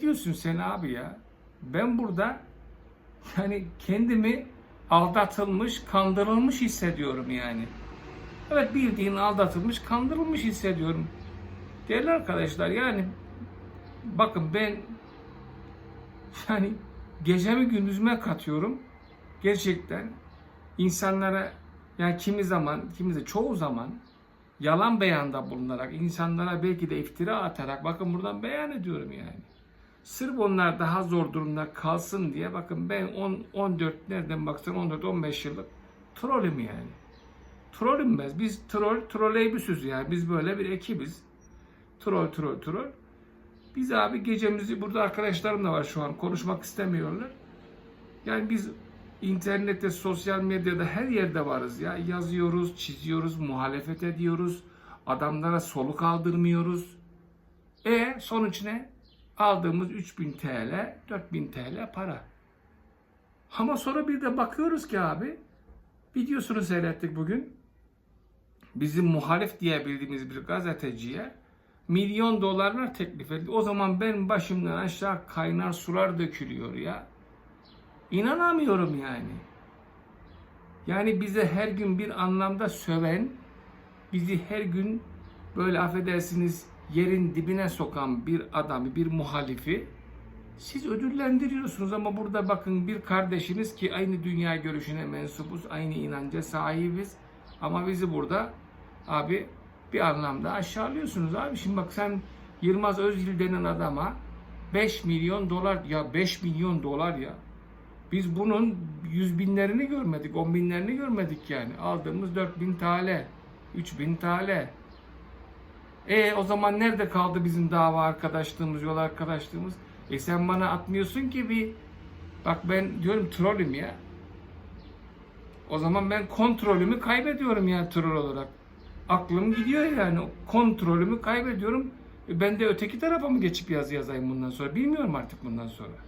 Diyorsun sen abi ya? Ben burada yani kendimi aldatılmış, kandırılmış hissediyorum yani. Evet bildiğin aldatılmış, kandırılmış hissediyorum. Değerli arkadaşlar yani bakın ben yani gecemi gündüzüme katıyorum. Gerçekten insanlara yani kimi zaman, kimi de çoğu zaman yalan beyanda bulunarak, insanlara belki de iftira atarak bakın buradan beyan ediyorum yani. Sırf onlar daha zor durumda kalsın diye bakın ben 10 14 nereden baksan 14 15 yıllık trollüm yani. Trollüm ben. Biz troll, trolleybüsüz yani. Biz böyle bir ekibiz. Troll, troll, troll. Biz abi gecemizi burada arkadaşlarım da var şu an konuşmak istemiyorlar. Yani biz internette, sosyal medyada her yerde varız ya. Yazıyoruz, çiziyoruz, muhalefet ediyoruz. Adamlara soluk aldırmıyoruz. E sonuç ne? Aldığımız 3000 TL, 4000 TL para. Ama sonra bir de bakıyoruz ki abi, videosunu seyrettik bugün. Bizim muhalif diye bildiğimiz bir gazeteciye milyon dolarlar teklif edildi. O zaman ben başımdan aşağı kaynar sular dökülüyor ya. İnanamıyorum yani. Yani bize her gün bir anlamda söven, bizi her gün böyle affedersiniz yerin dibine sokan bir adamı, bir muhalifi siz ödüllendiriyorsunuz ama burada bakın bir kardeşiniz ki aynı dünya görüşüne mensubuz, aynı inanca sahibiz ama bizi burada abi bir anlamda aşağılıyorsunuz abi. Şimdi bak sen Yılmaz Özyıl denen adama 5 milyon dolar ya 5 milyon dolar ya. Biz bunun yüz binlerini görmedik, on binlerini görmedik yani. Aldığımız 4000 TL, 3000 TL. E o zaman nerede kaldı bizim dava arkadaşlığımız, yol arkadaşlığımız? E sen bana atmıyorsun ki bir bak ben diyorum trollüm ya. O zaman ben kontrolümü kaybediyorum ya troll olarak. Aklım gidiyor yani. Kontrolümü kaybediyorum. E ben de öteki tarafa mı geçip yazı yazayım bundan sonra? Bilmiyorum artık bundan sonra.